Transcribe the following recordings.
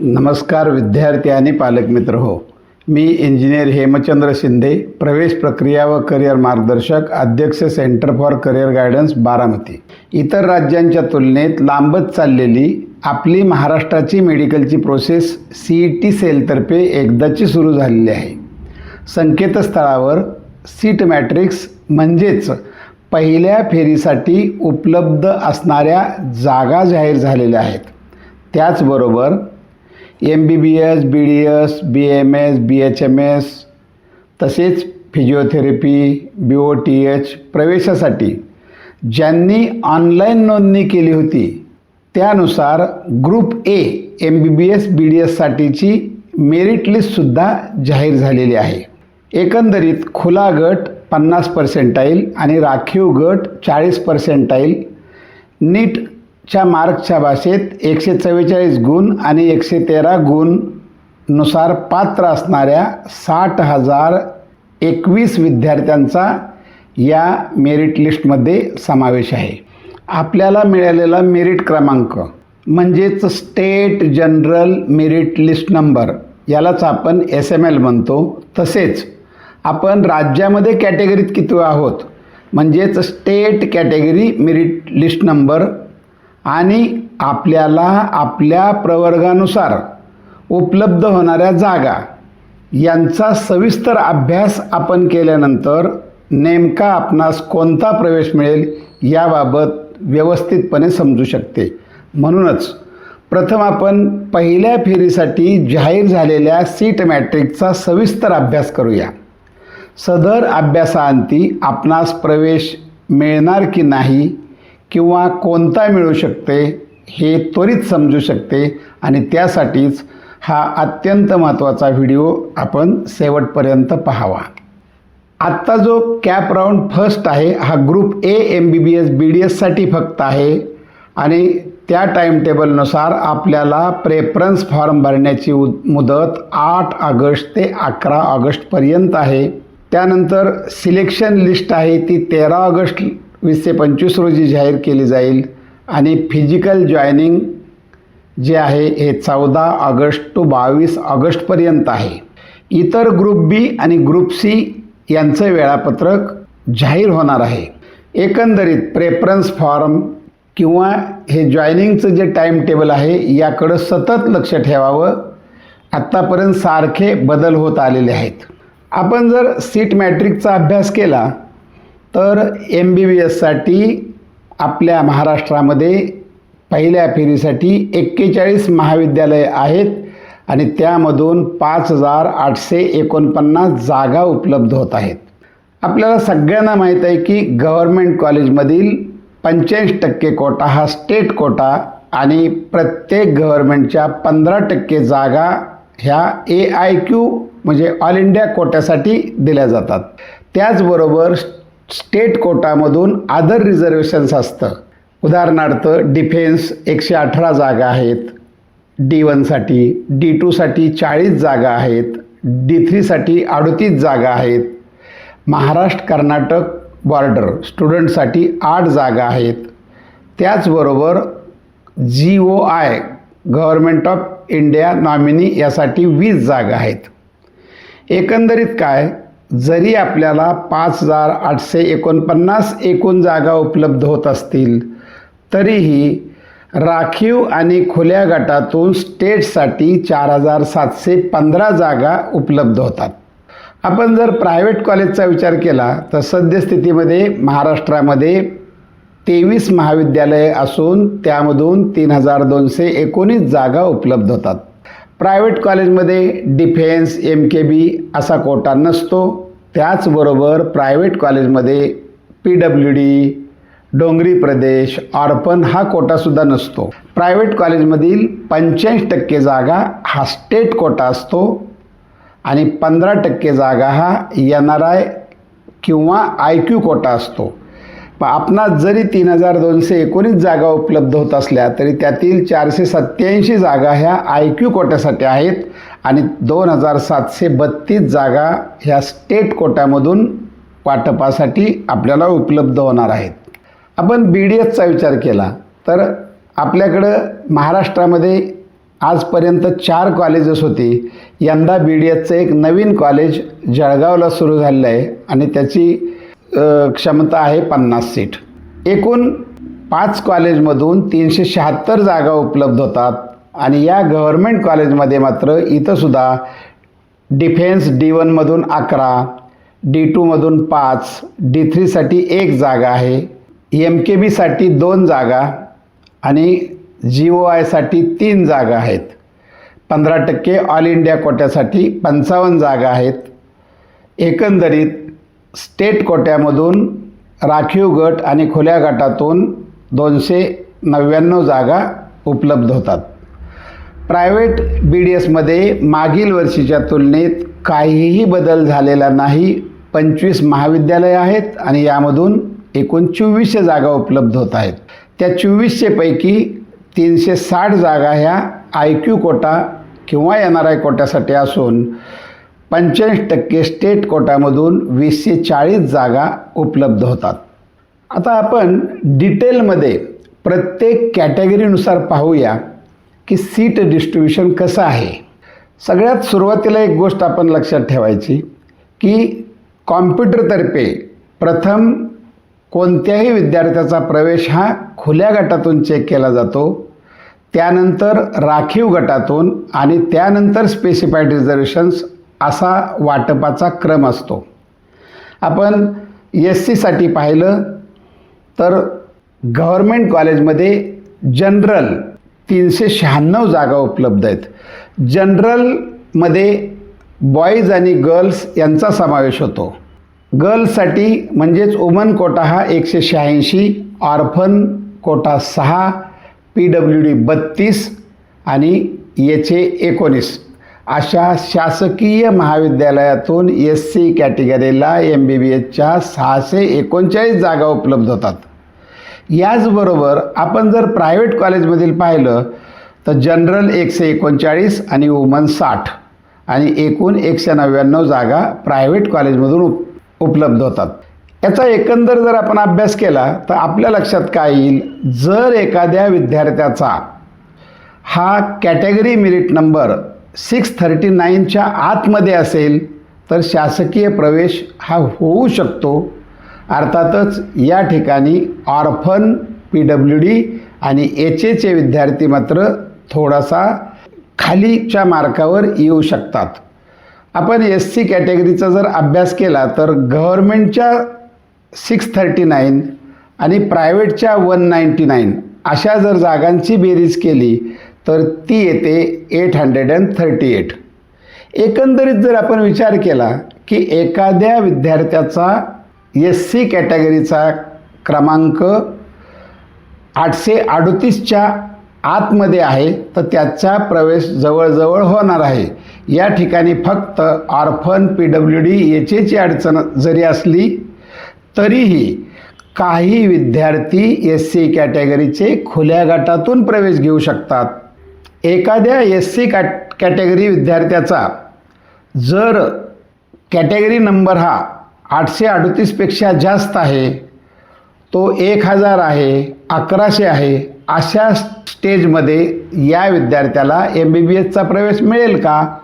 नमस्कार विद्यार्थी आणि पालक मित्र हो. मी इंजिनियर हेमचंद्र शिंदे प्रवेश प्रक्रिया व करिअर मार्गदर्शक अध्यक्ष centre for career guidance Baramati. इतर राज्यांच्या तुलनेत लांबत चाललेली आपली महाराष्ट्राची मेडिकलची प्रोसेस सी ई टी सेलतर्फे एकदाची सुरू झालेली आहे. संकेतस्थळावर सीट मॅट्रिक्स म्हणजेच पहिल्या फेरीसाठी उपलब्ध असणाऱ्या जागा जाहीर झालेल्या आहेत. त्याचबरोबर M B B S B D S B M S B H M S तसेच physiotherapy B O T H प्रवेशासाठी ज्यांनी ऑनलाईन नोंदणी केली होती त्यानुसार group A M B B S B D एससाठीची merit लिस्टसुद्धा जाहीर झालेली आहे. एकंदरीत खुला गट पन्नास पर्सेंटाईल आणि राखीव गट चाळीस पर्सेंटाईल नीट च्या मार्कच्या भाषेत एकशे चव्वेचाळीस गुण आणि एकशे तेरा गुणनुसार पात्र असणाऱ्या साठ हजार एकवीस विद्यार्थ्यांचा या मेरिट लिस्टमध्ये समावेश आहे. आपल्याला मिळालेला मेरिट क्रमांक म्हणजेच state general merit list number यालाच आपण एस एम एल म्हणतो. तसेच आपण राज्यामध्ये कॅटेगरीत किती आहोत? म्हणजेच state category merit list number आणि आपल्याला आपल्या प्रवर्गानुसार उपलब्ध होणाऱ्या जागा यांचा सविस्तर अभ्यास आपण केल्यानंतर नेमका आपणास कोणता प्रवेश मिळेल याबाबत व्यवस्थितपणे समजू शकते. म्हणूनच प्रथम आपण पहिल्या फेरीसाठी जाहीर झालेल्या सीट मॅट्रिकचा सविस्तर अभ्यास करूया. सदर अभ्यासाअंती आपणास प्रवेश मिळणार की नाही किंवा कोणता मिळू शकते हे त्वरित समजू शकते आणि त्यासाठीच हा अत्यंत महत्त्वाचा व्हिडिओ आपण शेवटपर्यंत पाहावा. आत्ता जो कॅप राऊंड फर्स्ट आहे हा group A M B B S B D एससाठी फक्त आहे आणि त्या टाईम टेबलनुसार आपल्याला प्रेफरन्स फॉर्म भरण्याची उ मुदत आठ ऑगस्ट ते अकरा ऑगस्टपर्यंत आहे. त्यानंतर सिलेक्शन लिस्ट आहे ती तेरा ऑगस्ट वीसशे पंचवीस रोजी जाहीर केली जाईल. आणि फिजिकल जॉईनिंग जे आहे हे चौदा ऑगस्ट टू बावीस ऑगस्टपर्यंत आहे. इतर ग्रुप बी आणि ग्रुप सी यांचं वेळापत्रक जाहीर होणार आहे. एकंदरीत प्रेफरन्स फॉर्म किंवा हे जॉईनिंगचं जे टाईम टेबल आहे याकडं सतत लक्ष ठेवावं. आत्तापर्यंत सारखे बदल होत आलेले आहेत. आपण जर सीट मॅट्रिकचा अभ्यास केला तर एम बी बी एससाठी आपल्या महाराष्ट्रामध्ये पहिल्या फेरीसाठी एक्केचाळीस महाविद्यालये आहेत आणि त्यामधून पाच हजार आठशे एकोणपन्नास जागा उपलब्ध होत आहेत. आपल्याला सगळ्यांना माहीत आहे की गव्हर्मेंट कॉलेजमधील पंच्याऐंशी टक्के कोटा हा स्टेट कोटा आणि प्रत्येक गव्हर्मेंटच्या पंधरा टक्के जागा ह्या ए आय क्यू म्हणजे ऑल इंडिया कोट्यासाठी दिल्या जातात. त्याचबरोबर स्टेट कोटामधून आदर रिझर्वेशन्स असतं. उदाहरणार्थ डिफेन्स एकशे अठरा जागा आहेत. डी वनसाठी डी टूसाठी चाळीस जागा आहेत. डी थ्रीसाठी अडतीस जागा आहेत. महाराष्ट्र कर्नाटक बॉर्डर स्टुडंटसाठी आठ जागा आहेत. त्याचबरोबर G O I government of India nominee यासाठी वीस जागा आहेत. एकंदरीत काय? जरी आपल्याला पाच हजार आठशे एकोणपन्नास एकूण जागा उपलब्ध होत असतील तरीही राखीव आणि खुल्या गटातून स्टेटसाठी चार हजार सातशे पंधरा जागा उपलब्ध होतात. आपण जर प्रायव्हेट कॉलेजचा विचार केला तर सद्यस्थितीमध्ये महाराष्ट्रामध्ये तेवीस महाविद्यालये असून त्यामधून तीन हजार दोनशे एकोणीस जागा उपलब्ध होतात. प्रायव्हेट कॉलेजमध्ये डिफेन्स एम के बी असा कोटा नसतो. त्याचबरोबर प्रायव्हेट कॉलेजमध्ये पी डब्ल्यू डी डोंगरी प्रदेश ऑर्पन हा कोटासुद्धा नसतो. प्रायव्हेट कॉलेजमधील पंच्याऐंशी टक्के जागा हा स्टेट कोटा असतो आणि पंधरा टक्के जागा हा एन आर आय किंवा आय क्यू कोटा असतो. आपणास जरी तीन हजार दोनशे एकोणीस जागा उपलब्ध होत असल्या तरी त्यातील चारशे सत्त्याऐंशी जागा ह्या आय क्यू कोट्यासाठी आहेत आणि दोन हजार सातशे बत्तीस जागा ह्या स्टेट कोट्यामधून वाटपासाठी आपल्याला उपलब्ध होणार आहेत. आपण बी डी एसचा विचार केला तर आपल्याकडं महाराष्ट्रामध्ये आजपर्यंत चार कॉलेजेस होती. यंदा बी डी एसचं एक नवीन कॉलेज जळगावला सुरू झालेलं आहे आणि त्याची क्षमता आहे पन्नास सीट. एकूण पाच कॉलेजमधून तीनशे शहात्तर जागा उपलब्ध होतात आणि या गव्हर्मेंट कॉलेजमध्ये मात्र इथंसुद्धा डिफेन्स डी वनमधून अकरा डी टूमधून पाच डी थ्रीसाठी एक जागा आहे एम के बीसाठी दोन जागा आणि जी ओ आयसाठी तीन जागा आहेत. पंधरा टक्के ऑल इंडिया कोट्यासाठी पंचावन्न जागा आहेत. एकंदरीत स्टेट कोट्यामधून राखीव गट आणि खुल्या गटातून दोनशे नव्याण्णव जागा उपलब्ध होतात. प्रायव्हेट बी डी एसमध्ये मागील वर्षीच्या तुलनेत काहीही बदल झालेला नाही. पंचवीस महाविद्यालयं आहेत आणि यामधून एकूण चोवीसशे जागा उपलब्ध होत आहेत. त्या चोवीसशेपैकी तीनशे साठ जागा ह्या आय क्यू कोटा किंवा एन आर आय कोट्यासाठी असून पंच्याऐंशी टक्के स्टेट कोटामधून वीसशे चाळीस जागा उपलब्ध होतात. आता आपण डिटेलमध्ये प्रत्येक कॅटेगरीनुसार पाहूया की सीट डिस्ट्रीब्युशन कसं आहे. सगळ्यात सुरुवातीला एक गोष्ट आपण लक्षात ठेवायची की कॉम्प्युटरतर्फे प्रथम कोणत्याही विद्यार्थ्याचा प्रवेश हा खुल्या गटातून चेक केला जातो. त्यानंतर राखीव गटातून आणि त्यानंतर स्पेसिफाईड रिझर्वेशन्स असा वाटपाचा क्रम असतो. आपण एस सीसाठी पाहिलं तर गव्हर्मेंट कॉलेजमध्ये जनरल तीनशे शहाण्णव जागा उपलब्ध आहेत. जनरलमध्ये बॉईज आणि गर्ल्स यांचा समावेश होतो. गर्ल्ससाठी म्हणजेच वुमन कोटा हा एकशे शहाऐंशी ऑर्फन कोटा सहा पी डब्ल्यू डी बत्तीस आणि याचे एकोणीस. अशा शासकीय महाविद्यालयातून एस सी कॅटेगरीला एम बी बी एसच्या सहाशे एकोणचाळीस जागा उपलब्ध होतात. याचबरोबर आपण जर प्रायव्हेट कॉलेजमधील पाहिलं तर जनरल एकशे एकोणचाळीस आणि वुमन साठ आणि एकूण एकशे नव्याण्णव जागा प्रायव्हेट कॉलेजमधून उप उपलब्ध होतात. याचा एकंदर जर आपण अभ्यास केला तर आपल्या लक्षात काय येईल? जर एखाद्या विद्यार्थ्याचा हा category merit number six thirty नाईनच्या आतमध्ये असेल तर शासकीय प्रवेश हा होऊ शकतो. अर्थातच या ठिकाणी ऑर्फन पी डब्ल्यू डी आणि एच एचे विद्यार्थी मात्र थोडासा खालीच्या मार्कावर येऊ शकतात. आपण एस सी कॅटेगरीचा जर अभ्यास केला तर गव्हर्मेंटच्या सिक्स थर्टी नाईन आणि प्रायव्हेटच्या वन नाईंटी नाईन अशा जर जागांची बेरीज केली तर ती येते eight hundred and thirty eight एकंदरीत जर आपण विचार केला की एखाद्या विद्यार्थ्याचा एस सी कॅटेगरीचा क्रमांक आठशे अडतीसच्या आतमध्ये आहे तर त्याचा प्रवेश जवळजवळ होणार आहे. या ठिकाणी फक्त ऑर्फन पी डब्ल्यू डी याचेची अडचण जरी असली तरीही काही विद्यार्थी एस सी कॅटेगरीचे खुल्या गटातून प्रवेश घेऊ शकतात. एखाद्या एस सी कॅट कॅटेगरी विद्यार्थ्याचा जर कॅटेगरी नंबर हा आठशे अडतीसपेक्षा जास्त आहे तो एक हजार आहे अकराशे आहे अशा स्टेजमध्ये या विद्यार्थ्याला एम बी बी एसचा प्रवेश मिळेल का?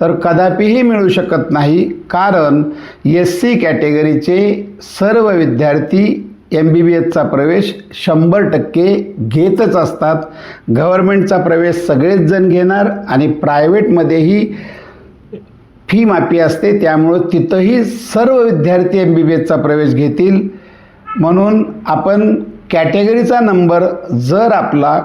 तर कदापिही मिळू शकत नाही कारण एस सी कॅटेगरीचे सर्व विद्यार्थी एम बी बी एसचा प्रवेश शंभर टक्के घेतच असतात. गव्हर्मेंटचा प्रवेश सगळेच जण घेणार आणि प्रायव्हेटमध्येही फी माफी असते. त्यामुळं तिथंही सर्व विद्यार्थी एम बी बी एसचा प्रवेश घेतील. म्हणून आपण कॅटेगरीचा नंबर जर आपला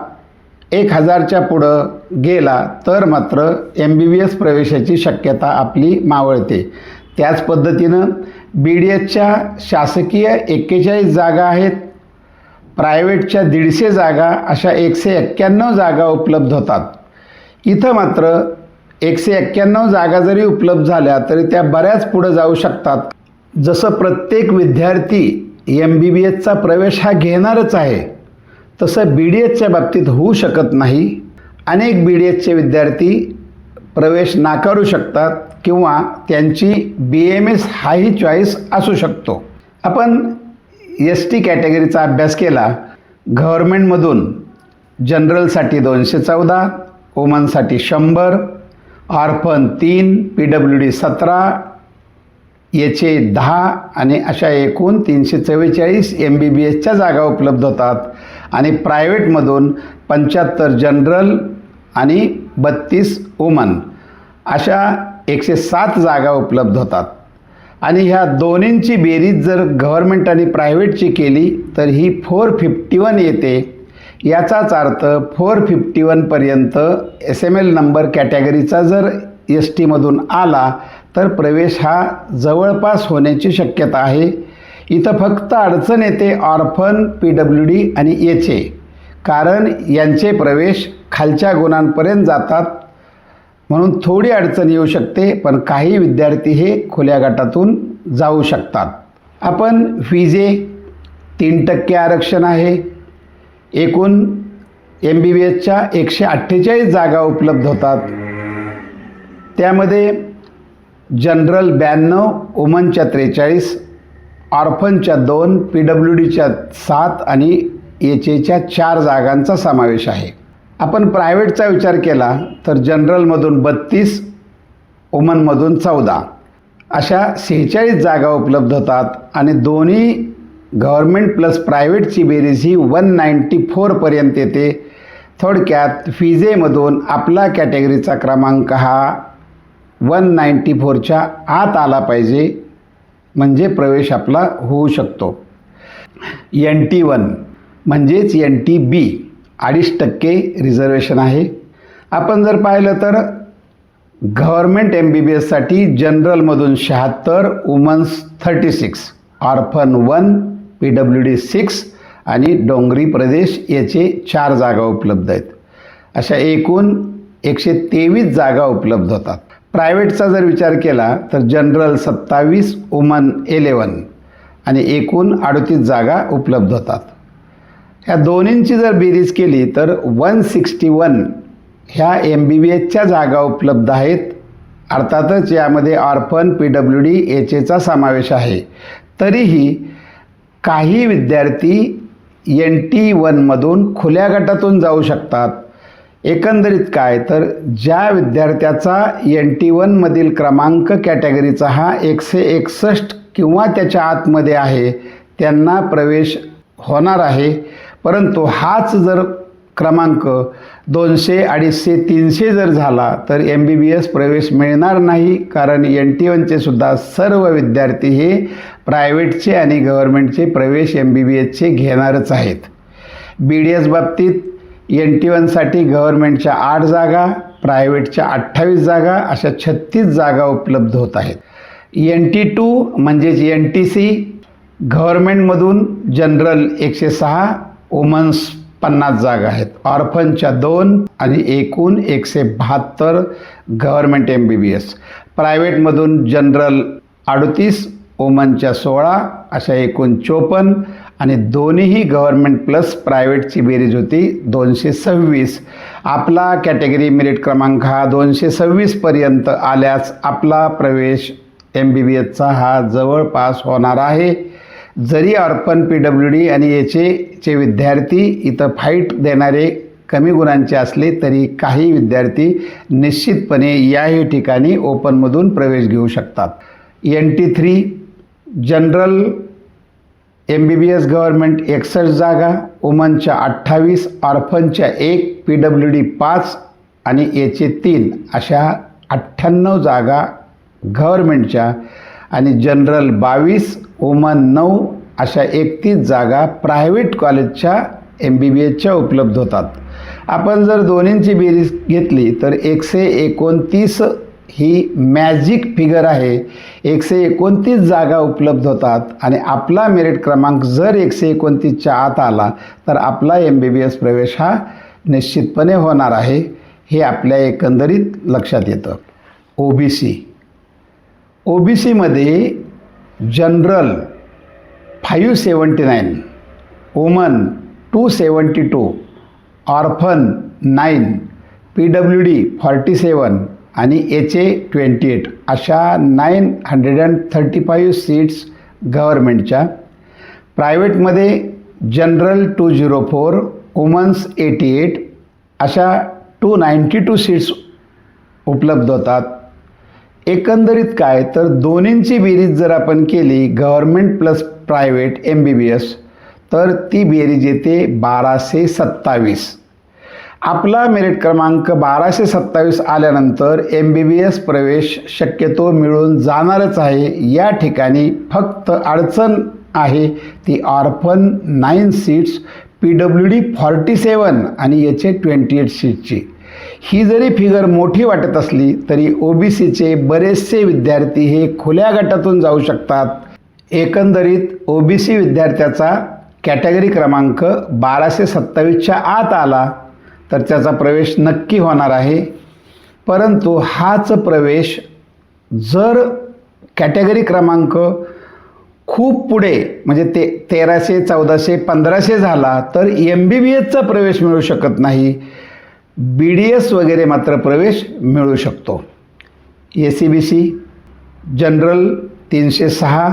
एक हजारच्या पुढं गेला तर मात्र एम बी बी एस प्रवेशाची शक्यता आपली मावळते. त्याच पद्धतीनं बी डी एसच्या शासकीय एक्केचाळीस जागा आहेत. प्रायव्हेटच्या दीडशे जागा अशा एकशे एक्क्याण्णव जागा उपलब्ध होतात. इथं मात्र एकशे एक्क्याण्णव जागा जरी उपलब्ध झाल्या तरी त्या बऱ्याच पुढं जाऊ शकतात. जसं प्रत्येक विद्यार्थी एम बी बी एसचा प्रवेश हा घेणारच आहे तसं बी डी एसच्या बाबतीत होऊ शकत नाही. अनेक बी डी एसचे विद्यार्थी प्रवेश नाकारू शकतात किंवा त्यांची बी एम एस हाही चॉईस असू शकतो. आपण एस टी कॅटेगरीचा अभ्यास केला. गव्हर्मेंटमधून जनरलसाठी दोनशे चौदा वुमनसाठी शंभर ऑर्फन तीन पी डब्ल्यू डी सतरा याचे दहा आणि अशा एकूण तीनशे चव्वेचाळीस एम बी बी एसच्या जागा उपलब्ध होतात. आणि प्रायव्हेटमधून पंच्याहत्तर जनरल आणि बत्तीस वुमन. अशा एकशे सात जागा उपलब्ध होतात. आणि ह्या दोन्हींची बेरीज जर गव्हर्मेंट आणि प्रायव्हेटची केली तर ही फोर फिफ्टी वन येते. याचाच अर्थ फोर फिफ्टी वनपर्यंत एस एम एल नंबर कॅटेगरीचा जर एस टीमधून आला तर प्रवेश हा जवळपास होण्याची शक्यता आहे. इथं फक्त अडचण येते ऑर्फन पी डब्ल्यू डी आणि एचे कारण यांचे प्रवेश खालच्या गुणांपर्यंत जातात. म्हणून थोडी अडचण येऊ शकते पण काही विद्यार्थी हे खुल्या गटातून जाऊ शकतात. आपण फिजे तीन टक्के आरक्षण आहे. एकूण एम बी बी एसच्या एकशे अठ्ठेचाळीस जागा उपलब्ध होतात. त्यामध्ये जनरल ब्याण्णव वुमनच्या त्रेचाळीस ऑर्फनच्या दोन पी डब्ल्यू डीच्या सात आणि एच एच्या चार जागांचा समावेश आहे. आपण प्रायव्हेटचा विचार केला तर जनरलमधून बत्तीस वुमनमधून चौदा. अशा सेहेचाळीस जागा उपलब्ध होतात आणि दोन्ही गव्हर्मेंट प्लस प्रायव्हेटची बेरीज ही वन नाईंटी फोरपर्यंत येते. थोडक्यात फिजेमधून आपला कॅटेगरीचा क्रमांक हा वन नाईंटी फोरच्या आत आला पाहिजे म्हणजे प्रवेश आपला होऊ शकतो. एन टी वन म्हणजेच एन टी बी. अडीच टक्के रिझर्वेशन आहे. आपण जर पाहिलं तर गव्हर्मेंट एम बी बी एससाठी जनरलमधून शहात्तर womens thirty six orphan one P W D six आणि डोंगरी प्रदेश याचे चार जागा उपलब्ध आहेत. अशा एकूण एकशे तेवीस जागा उपलब्ध होतात. प्रायव्हेटचा जर विचार केला तर जनरल सत्तावीस वुमन एलेवन आणि एकूण अडतीस जागा उपलब्ध होतात. ह्या दोन्हींची जर बेरीज केली तर वन सिक्स्टी वन ह्या एम बी बी एसच्या जागा उपलब्ध आहेत. अर्थातच यामध्ये orphan P W D H एचा समावेश आहे. तरीही काही विद्यार्थी एन टी वनमधून खुल्या गटातून जाऊ शकतात. एकंदरीत काय तर ज्या विद्यार्थ्याचा एन टी वनमधील क्रमांक कॅटेगरीचा हा एकशे एकसष्ट किंवा त्याच्या आतमध्ये आहे त्यांना प्रवेश होणार आहे. परंतु हाच जर क्रमांक दोनशे अडीचशे तीनशे जर झाला तर एम बी बी एस प्रवेश मिळणार नाही कारण एन टी वनचे सुद्धा सर्व विद्यार्थी हे प्रायव्हेटचे आणि गव्हर्मेंटचे प्रवेश एम बी बी एसचे घेणारच आहेत. बी डी एस बाबतीत एन टी वनसाठी गव्हर्मेंटच्या आठ जागा प्रायव्हेटच्या अठ्ठावीस जागा अशा छत्तीस जागा उपलब्ध होत आहेत. एन टी टू म्हणजेच एन टी सी गव्हर्मेंटमधून जनरल एकशे सहा वुमन्स पन्नास जागा आहेत. ऑर्फनच्या दोन आणि एकूण एकशे बहात्तर government M B B S प्रायव्हेटमधून general अडतीस वुमनच्या सोळा अशा एकूण चोपन्न आणि दोन्हीही गव्हर्मेंट प्लस प्रायव्हेटची बेरीज होती दोनशे सव्वीस. आपला कॅटेगरी मेरिट क्रमांक हा दोनशे सव्वीसपर्यंत आल्यास आपला प्रवेश एम बी बी एसचा हा जवळपास होणार आहे. जरी अर्पण पी डब्ल्यू डी आणि याचे चे विद्यार्थी इथं फाईट देणारे कमी गुणांचे असले तरी काही विद्यार्थी निश्चितपणे याही ठिकाणी ओपनमधून प्रवेश घेऊ शकतात. N T three general M B B S government एकसष्ट जागा वुमनच्या अठ्ठावीस ऑर्फनच्या एक पी डब्ल्यू डी पाच आणि एचे तीन अशा अठ्ठ्याण्णव जागा गव्हर्मेंटच्या आणि जनरल बावीस ओमान नऊ अशा एकतीस जागा प्रायव्हेट कॉलेजच्या एम बी बी एसच्या उपलब्ध होतात. आपण जर दोन्हींची बेरीज घेतली तर एकशे एकोणतीस ही मॅजिक फिगर आहे. एकशे एकोणतीस जागा उपलब्ध होतात आणि आपला मेरिट क्रमांक जर एकशे एकोणतीसच्या आत आला तर आपला एम बी बी एस प्रवेश हा निश्चितपणे होणार आहे. हे आपल्या एकंदरीत लक्षात येतं. O B C. O B सीमध्ये general five seventy nine woman two seventy two orphan nine P W D forty seven आणि एच ए ट्वेंटी एट अशा nine hundred and thirty five seats गव्हर्मेंटच्या प्रायव्हेटमध्ये general two zero four womens eighty eight अशा two ninety two seats उपलब्ध होतात. एकंदरीत काय? तर दोन्हींची बेरीज जर आपण केली government plus private M B B S तर ती बेरीज येते बाराशे सत्तावीस. आपला मेरिट क्रमांक बाराशे सत्तावीस आल्यानंतर एम बी बी एस प्रवेश शक्यतो मिळून जाणारच आहे. या ठिकाणी फक्त अडचण आहे ती orphan nine seats P W D forty seven आणि याचे ट्वेंटी एट सीटची ही जरी फिगर मोठी वाटत असली तरी ओ बी सीचे बरेचसे विद्यार्थी हे खुल्या गटातून जाऊ शकतात. एकंदरीत ओ बी सी विद्यार्थ्याचा कॅटेगरी क्रमांक बाराशे सत्तावीसच्या आत आला तर त्याचा प्रवेश नक्की होणार आहे. परंतु हाच प्रवेश जर कॅटेगरी क्रमांक खूप पुढे म्हणजे ते तेराशे चौदाशे पंधराशे झाला तर एम बी बी एसचा प्रवेश मिळू शकत नाही. बी डी एस वगैरे मात्र प्रवेश मिळू शकतो. A C B C general तीनशे सहा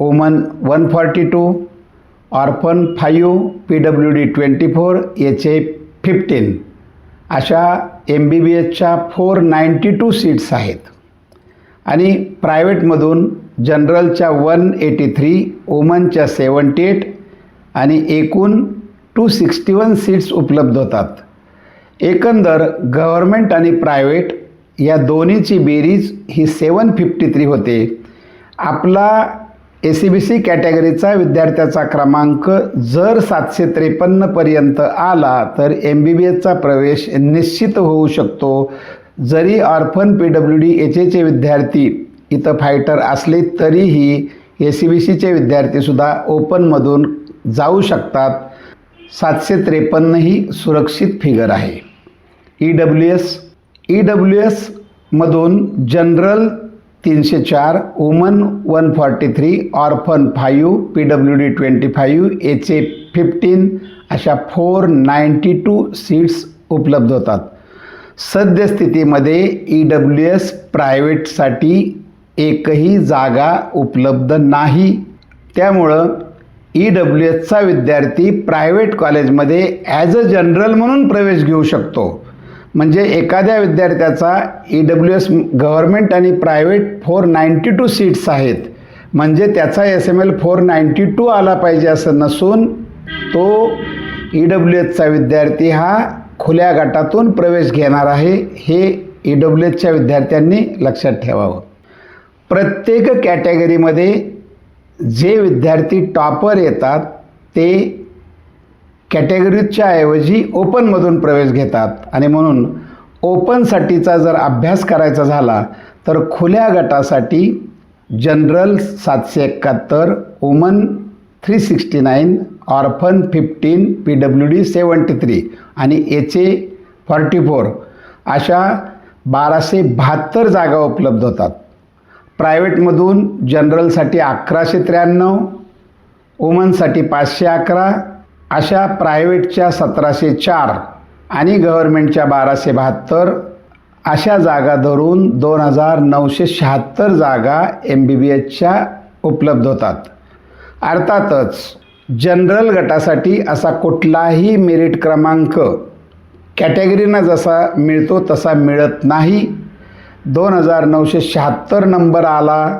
woman one forty two orphan five P W D twenty four H A fifteen अशा एम बी बी एसच्या फोर नाईंटी टू सीट्स आहेत. आणि प्रायव्हेटमधून जनरलच्या वन एटी थ्री ओमनच्या सेवन्टी एट आणि एकूण टू सिक्स्टी वन सीट्स उपलब्ध होतात. एकंदर गव्हर्मेंट आणि प्रायव्हेट या दोन्हीची बेरीज ही सेवन फिफ्टी थ्री होते. आपला ए सी बी सी कॅटेगरीचा विद्यार्थ्याचा क्रमांक जर सातशे त्रेपन्नपर्यंत आला तर एम बी बी एसचा प्रवेश निश्चित होऊ शकतो. जरी orphan P W D H एचे विद्यार्थी इथं फायटर असले तरीही ए सी बी सीचे विद्यार्थीसुद्धा ओपनमधून जाऊ शकतात. सातशे त्रेपन्न ही सुरक्षित फिगर आहे. E W S E W एसमधून general तीनशे चार woman one forty three orphan five P W D twenty five H A fifteen अशा फोर नाईंटी टू सीट्स उपलब्ध होतात. सद्यस्थितीमध्ये ई डब्ल्यू एस प्रायव्हेटसाठी एकही जागा उपलब्ध नाही. त्यामुळं ई डब्ल्यू एसचा विद्यार्थी प्रायव्हेट कॉलेजमध्ये ॲज अ जनरल म्हणून प्रवेश घेऊ शकतो. म्हणजे एखाद्या विद्यार्थ्याचा ई डब्ल्यू एस गव्हर्मेंट आणि private four ninety two seats आहेत. म्हणजे त्याचा S M L four ninety two आला पाहिजे असं नसून तो ई डब्ल्यू एचचा विद्यार्थी हा खुल्या गटातून प्रवेश घेणार आहे हे ई डब्ल्यू एचच्या विद्यार्थ्यांनी लक्षात ठेवावं. प्रत्येक कॅटेगरीमध्ये जे विद्यार्थी टॉपर येतात ते कॅटेगरीच्या ऐवजी ओपनमधून प्रवेश घेतात. आणि म्हणून ओपनसाठीचा जर अभ्यास करायचा झाला तर खुल्या गटासाठी जनरल सातशे एकाहत्तर woman three sixty nine orphan fifteen P W D seventy three आणि एच ए फॉर्टी फोर अशा बाराशे बहात्तर जागा उपलब्ध होतात. प्रायव्हेटमधून जनरलसाठी अकराशे त्र्याण्णव वुमनसाठी पाचशे अकरा अशा प्रायव्हेटच्या सतराशे चार आणि गव्हर्मेंटच्या बाराशे बहात्तर अशा जागा धरून दोन हजार नऊशे शहात्तर जागा एम बी बी एसच्या उपलब्ध होतात. अर्थातच जनरल गटासाठी असा कुठलाही मेरिट क्रमांक कॅटेगरीनं जसा मिळतो तसा मिळत नाही. दोन हजार नऊशे शहात्तर नंबर आला.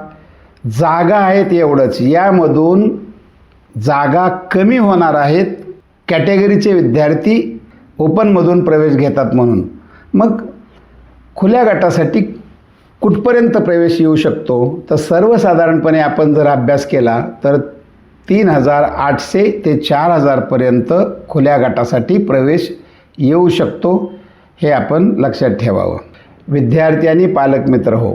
जागा आहेत एवढंच. यामधून जागा कमी होणार आहेत. कॅटेगरीचे विद्यार्थी ओपनमधून प्रवेश घेतात म्हणून. मग खुल्या गटासाठी कुठपर्यंत प्रवेश येऊ शकतो? तर सर्वसाधारणपणे आपण जर अभ्यास केला तर तीन हजार आठशे ते चार हजारपर्यंत खुल्या गटासाठी प्रवेश येऊ शकतो हे आपण लक्षात ठेवावं. विद्यार्थी आणि पालकमित्र हो